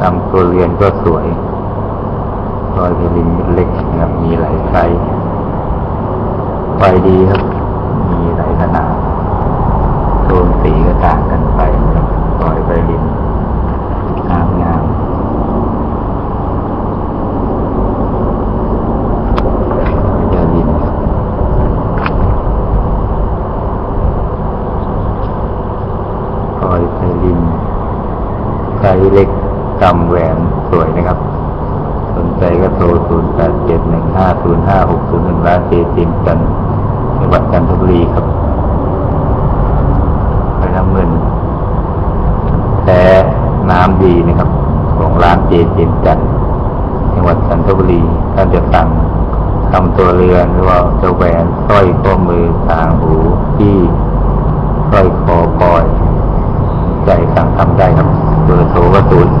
ทำตัวเรือนก็สวยซอยเพลินเล็กนะครับมีหลายไซส์ไฟดีครับ มีหลายขนาดโทนสีก็ต่างกันไปครับซอยไปรินงามงามจะรินครับซอยไปรินไซส์เล็ก กำแหวนสวยนะครับ สนใจก็โทร 0 8 7 1 5 0 5 6 0 1ร้านเจจิมจันจังหวัดจันทบุรีครับไปน้ำเงินแท้น้ำดีนะครับ ของร้านเจเจนจันจังหวัดจันทบุรีท่านจะสั่งทำตัวเรือนหรือว่าจะแหวนสร้อยข้อมือต่างหูที่สร้อยคอปอย ใจสั่งทำได้ครับเบอร์โทรก็ศูนย์แ